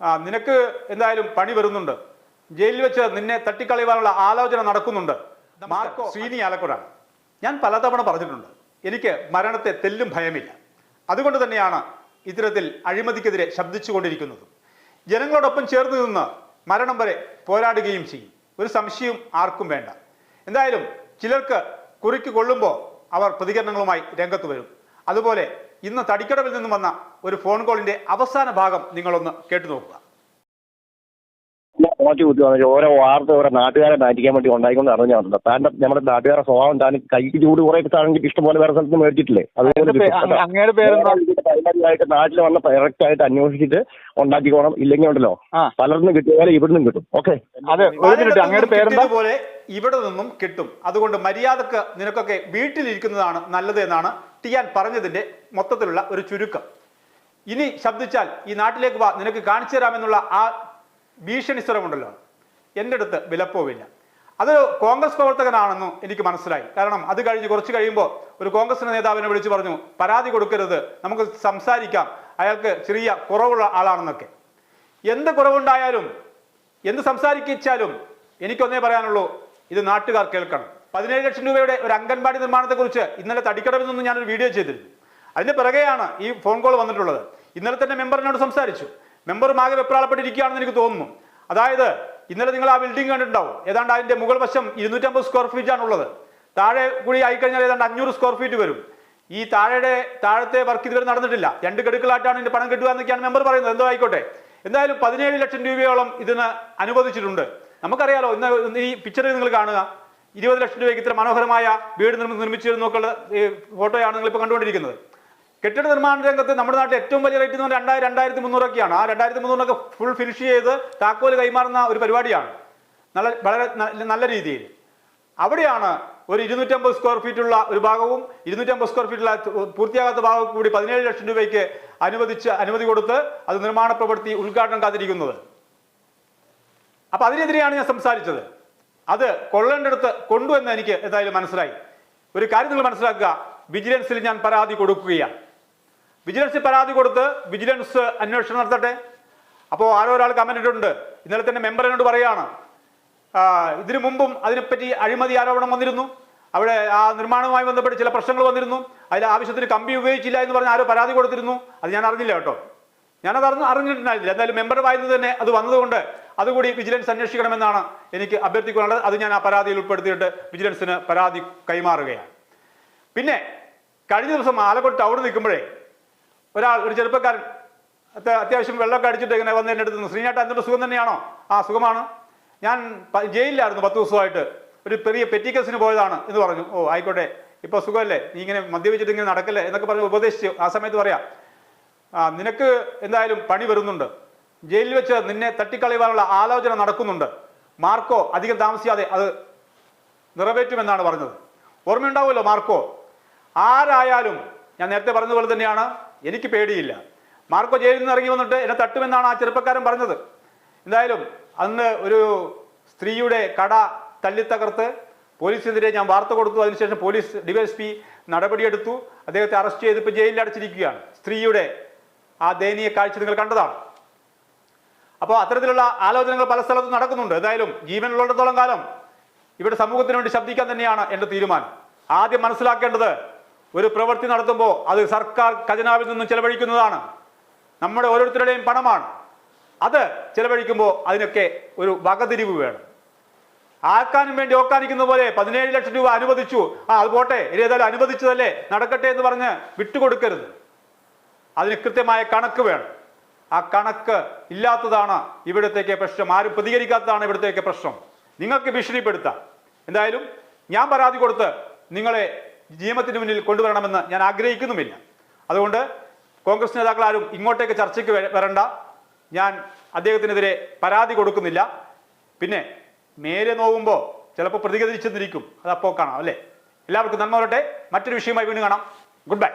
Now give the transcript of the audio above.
ആ, നിനക്ക് എന്തായാലും പണി വരുന്നുണ്ട്. ജയിലിൽ വെച്ച് നിന്നെ തട്ടിക്കളയുവാനുള്ള ആലോചന നടക്കുന്നുണ്ട്. മാർക്കോ ശ്രീനി ആലക്കുടാണ്. ഞാൻ പലതവണ പറഞ്ഞിട്ടുണ്ട് എനിക്ക് മരണത്തെ തെല്ലും ഭയമില്ല. അതുകൊണ്ട് തന്നെയാണ് ഇത്തരത്തിൽ അഴിമതിക്കെതിരെ ശബ്ദിച്ചുകൊണ്ടിരിക്കുന്നത്. ജനങ്ങളോടൊപ്പം ചേർന്ന് നിന്ന് മരണം വരെ പോരാടുകയും ചെയ്യും. ഒരു സംശയവും ആർക്കും വേണ്ട. എന്തായാലും ചിലർക്ക് കുറിക്ക് കൊള്ളുമ്പോൾ അവർ പ്രതികരണങ്ങളുമായി രംഗത്ത് വരും. അതുപോലെ ഇന്ന് തടിക്കടവിൽ നിന്നും വന്ന ഒരു ഫോൺ കോളിന്റെ അവസാന ഭാഗം നിങ്ങളൊന്ന് കേട്ടു നോക്കുക. വന്നിട്ട് ഓരോ വാർത്ത ഓരോ നാട്ടുകാരെ മാറ്റിക്കാൻ വേണ്ടി ഉണ്ടായിക്കൊണ്ട് അറിഞ്ഞാണല്ലോ താന്റെ നമ്മുടെ നാട്ടുകാരെ സ്വഭാവം താൻ കൈക്ക് ചൂട് കുറെ താണെങ്കിൽ ഇഷ്ടംപോലെ വേറെ സ്ഥലത്ത് മേടിച്ചിട്ടില്ലേ? പരിപാടിയായിട്ട് നാട്ടിൽ വന്ന ഡയറക്റ്റ് ആയിട്ട് അന്വേഷിച്ചിട്ട് ഉണ്ടാക്കിക്കോണം. ഇല്ലെങ്കിൽ ഉണ്ടല്ലോ. പലർന്നും കിട്ടിയാലും ഇവിടുന്നും കിട്ടും. ഓക്കെ അതെ അങ്ങയുടെ പേരെന്താ? പോലെ ഇവിടെ നിന്നും കിട്ടും. അതുകൊണ്ട് മര്യാദയ്ക്ക് നിനക്കൊക്കെ വീട്ടിലിരിക്കുന്നതാണ് നല്ലത് എന്നാണ് ടിയാൻ പറഞ്ഞതിന്റെ മൊത്തത്തിലുള്ള ഒരു ചുരുക്കം. ഇനി ശബ്ദിച്ചാൽ ഈ നാട്ടിലേക്ക് വാ നിനക്ക് കാണിച്ചു തരാമെന്നുള്ള ആ ഭീഷണി സ്വരമുണ്ടല്ലോ എന്റെ അടുത്ത് വിലപ്പോവില്ല. അത് കോൺഗ്രസ് പ്രവർത്തകനാണെന്നും എനിക്ക് മനസ്സിലായി. കാരണം അത് കഴിഞ്ഞ് കുറച്ച് കഴിയുമ്പോൾ ഒരു കോൺഗ്രസ് നേതാവിനെ വിളിച്ചു പറഞ്ഞു പരാതി കൊടുക്കരുത് നമുക്ക് സംസാരിക്കാം. അയാൾക്ക് ചെറിയ കുറവുള്ള ആളാണെന്നൊക്കെ. എന്ത് കുറവുണ്ടായാലും എന്ത് സംസാരിക്കിച്ചാലും എനിക്കൊന്നേ പറയാനുള്ളൂ ഇത് നാട്ടുകാർ കേൾക്കണം. പതിനേഴ് ലക്ഷം രൂപയുടെ ഒരു അംഗൻവാടി നിർമ്മാണത്തെക്കുറിച്ച് ഇന്നലെ തടിക്കടവിൽ ഞാനൊരു വീഡിയോ ചെയ്തിരുന്നു. അതിന് പിറകെയാണ് ഈ ഫോൺ കോൾ വന്നിട്ടുള്ളത്. ഇന്നലെ തന്നെ മെമ്പറിനോട് സംസാരിച്ചു. മെമ്പറും ആകെ വെപ്രാളപ്പെട്ടിരിക്കുകയാണെന്ന് എനിക്ക് തോന്നുന്നു. അതായത് ഇന്നലെ നിങ്ങൾ ആ ബിൽഡിംഗ് കണ്ടിട്ടുണ്ടാവും. ഏതാണ്ട് അതിന്റെ മുകൾ വശം ഇരുന്നൂറ്റമ്പത് സ്ക്വയർ ഫീറ്റ് ആണുള്ളത്. താഴെ കൂടി ആയിക്കഴിഞ്ഞാൽ ഏതാണ്ട് അഞ്ഞൂറ് സ്ക്വയർ ഫീറ്റ് വരും. ഈ താഴെ താഴത്തെ വർക്ക് ഇതുവരെ നടന്നിട്ടില്ല. രണ്ട് ഗഡുക്കളായിട്ടാണ് ഇതിന്റെ പണം കിട്ടുക എന്നൊക്കെയാണ് മെമ്പർ പറയുന്നത്. എന്തോ ആയിക്കോട്ടെ. എന്തായാലും പതിനേഴ് ലക്ഷം രൂപയോളം ഇതിന് അനുവദിച്ചിട്ടുണ്ട്. നമുക്കറിയാലോ ഇന്ന് ഈ പിക്ചറിൽ നിങ്ങൾ കാണുക. ഇരുപത് ലക്ഷം രൂപയ്ക്ക് ഇത്ര മനോഹരമായ വീട് നിർമ്മി- നിർമ്മിച്ചു നോക്കുള്ള ഫോട്ടോയാണ് നിങ്ങൾ ഇപ്പോൾ കണ്ടുകൊണ്ടിരിക്കുന്നത്. കെട്ടിട നിർമ്മാണ രംഗത്ത് നമ്മുടെ നാട്ടിൽ ഏറ്റവും വലിയ റേറ്റ് എന്ന് പറഞ്ഞാൽ രണ്ടായിരം രണ്ടായിരത്തി മുന്നൂറൊക്കെയാണ് ആ രണ്ടായിരത്തി മുന്നൂറൊക്കെ ഫുൾ ഫിനിഷ് ചെയ്ത് താക്കോൽ കൈമാറുന്ന ഒരു പരിപാടിയാണ്. നല്ല വളരെ നല്ല രീതിയിൽ. അവിടെയാണ് ഒരു ഇരുന്നൂറ്റമ്പത് സ്ക്വയർ ഫീറ്റുള്ള ഒരു ഭാഗവും ഇരുന്നൂറ്റമ്പത് സ്ക്വയർ ഫീറ്റുള്ള പൂർത്തിയാകാത്ത ഭാഗവും കൂടി പതിനേഴ് ലക്ഷം രൂപയ്ക്ക് അനുവദിച്ച് അനുമതി കൊടുത്ത് അത് നിർമ്മാണ പ്രവൃത്തി ഉദ്ഘാടനം കാത്തിരിക്കുന്നത്. അപ്പൊ അതിനെതിരെയാണ് ഞാൻ സംസാരിച്ചത്. അത് കൊള്ളേണ്ടടുത്ത് കൊണ്ടു എന്ന് എനിക്ക് എന്തായാലും മനസ്സിലായി. ഒരു കാര്യം നിങ്ങൾ മനസ്സിലാക്കുക. വിജിലൻസിൽ ഞാൻ പരാതി കൊടുക്കുകയാണ്. വിജിലൻസിൽ പരാതി കൊടുത്ത് വിജിലൻസ് അന്വേഷണം നടത്തട്ടെ? അപ്പോൾ ആരോ ഒരാൾ കമന്റ് ഇട്ടിട്ടുണ്ട്. ഇന്നലെ തന്നെ മെമ്പർ എന്നോട് പറയാണ്. ഇതിനു മുമ്പും അതിനെപ്പറ്റി അഴിമതി ആരോപണം വന്നിരുന്നു. അവിടെ ആ നിർമ്മാണവുമായി ബന്ധപ്പെട്ട് ചില പ്രശ്നങ്ങൾ വന്നിരുന്നു. അതിൽ ആവശ്യത്തിന് കമ്പി ഉപയോഗിച്ചില്ല എന്ന് പറഞ്ഞ് ആരോ പരാതി കൊടുത്തിരുന്നു. അത് ഞാൻ അറിഞ്ഞില്ല കേട്ടോ. ഞാനത് അറിഞ്ഞു അറിഞ്ഞിട്ടുണ്ടായിരുന്നില്ല. എന്തായാലും മെമ്പർ വായിരുന്നു തന്നെ അത് വന്നതുകൊണ്ട് അതുകൂടി വിജിലൻസ് അന്വേഷിക്കണമെന്നാണ് എനിക്ക് അഭ്യർത്ഥിക്കാനുള്ളത്. അത് ഞാൻ ആ പരാതിയിൽ ഉൾപ്പെടുത്തിയിട്ട് വിജിലൻസിന് പരാതി കൈമാറുകയാണ്. പിന്നെ കഴിഞ്ഞ ദിവസം ആലക്കോട്ട് ടൗണിൽ നിൽക്കുമ്പോഴേ ഒരാൾ ഒരു ചെറുപ്പക്കാരൻ അത്യ- അത്യാവശ്യം വെള്ളമൊക്കെ അടിച്ചിട്ട് ഇങ്ങനെ വന്ന് എന്റെ അടുത്ത് ശ്രീനാട്ട എന്തൊരു സുഖം തന്നെയാണോ? ആ സുഖമാണ്. ഞാൻ ജയിലിലായിരുന്നു പത്ത് ദിവസമായിട്ട്. ഒരു ചെറിയ പെറ്റിക്കസിന് പോയതാണ് എന്ന് പറഞ്ഞു. ഓ ആയിക്കോട്ടെ. ഇപ്പോൾ സുഖമല്ലേ? നീ ഇങ്ങനെ മദ്യപിച്ചിട്ട് ഇങ്ങനെ നടക്കല്ലേ? എന്നൊക്കെ പറഞ്ഞ് ഉപദേശിച്ചു ആ സമയത്ത് പറയാം. നിനക്ക് എന്തായാലും പണി വരുന്നുണ്ട്. ജയിലിൽ വെച്ച് നിന്നെ തട്ടിക്കളയുവാനുള്ള ആലോചന നടക്കുന്നുണ്ട്. മാർക്കോ അധികം താമസിയാതെ അത് നിറവേറ്റുമെന്നാണ് പറഞ്ഞത്. ഓർമ്മയുണ്ടാവുമല്ലോ മാർക്കോ? ആരായാലും ഞാൻ നേരത്തെ പറഞ്ഞതുപോലെ തന്നെയാണ് എനിക്ക് പേടിയില്ല. മാർക്കോ ജയിലിൽ നിന്ന് ഇറങ്ങി വന്നിട്ട് എന്നെ തട്ടുമെന്നാണ് ആ ചെറുപ്പക്കാരൻ പറഞ്ഞത്. എന്തായാലും അന്ന് ഒരു സ്ത്രീയുടെ കട തല്ലിത്തകർത്ത് പോലീസിനെതിരെ ഞാൻ വാർത്ത കൊടുത്തു. അതിനുശേഷം പോലീസ് ഡിവൈഎസ്പി നടപടിയെടുത്തു. അദ്ദേഹത്തെ അറസ്റ്റ് ചെയ്തിപ്പോൾ ജയിലിൽ അടച്ചിരിക്കുകയാണ്. സ്ത്രീയുടെ ആ ദയനീയ കാഴ്ച നിങ്ങൾ കണ്ടതാണ്. അപ്പോൾ അത്തരത്തിലുള്ള ആലോചനകൾ പല സ്ഥലത്തും നടക്കുന്നുണ്ട്. എന്തായാലും ജീവനുള്ളിടത്തോളം കാലം ഇവിടെ സമൂഹത്തിന് വേണ്ടി ശബ്ദിക്കാൻ തന്നെയാണ് എന്റെ തീരുമാനം. ആദ്യം മനസ്സിലാക്കേണ്ടത് ഒരു പ്രവൃത്തി നടത്തുമ്പോൾ അത് സർക്കാർ ഖജനാവിൽ നിന്നും ചെലവഴിക്കുന്നതാണ്. നമ്മുടെ ഓരോരുത്തരുടെയും പണമാണ്. അത് ചിലവഴിക്കുമ്പോൾ അതിനൊക്കെ ഒരു വകതിരിവ് വേണം. ആക്കാനും വേണ്ടി ഓക്കാനിക്കുന്ന പോലെ പതിനേഴ് ലക്ഷം രൂപ അനുവദിച്ചു. ആ അത് പോട്ടെ. ഇനി ഏതായാലും അനുവദിച്ചതല്ലേ? നടക്കട്ടെ എന്ന് പറഞ്ഞ് വിട്ടുകൊടുക്കരുത്. അതിന് കൃത്യമായ കണക്ക് വേണം. ആ കണക്ക് ഇല്ലാത്തതാണ് ഇവിടത്തേക്ക് പ്രശ്നം. ആരും പ്രതികരിക്കാത്തതാണ് ഇവിടത്തേക്ക് പ്രശ്നം. നിങ്ങൾക്ക് ഭീഷണിപ്പെടുത്താം. എന്തായാലും ഞാൻ പരാതി കൊടുത്ത് നിങ്ങളെ നിയമത്തിന് മുന്നിൽ കൊണ്ടുവരണമെന്ന് ഞാൻ ആഗ്രഹിക്കുന്നുമില്ല. അതുകൊണ്ട് കോൺഗ്രസ് നേതാക്കൾ ആരും ഇങ്ങോട്ടേക്ക് ചർച്ചയ്ക്ക് വരണ്ട. ഞാൻ അദ്ദേഹത്തിനെതിരെ പരാതി കൊടുക്കുന്നില്ല. പിന്നെ നേരെ നോവുമ്പോൾ ചിലപ്പോൾ പ്രതികരിച്ചെന്നിരിക്കും അപ്പോൾ കാണാം അല്ലേ? എല്ലാവർക്കും നന്മ വരട്ടെ. മറ്റൊരു വിഷയമായി വീണ്ടും കാണാം. Good bye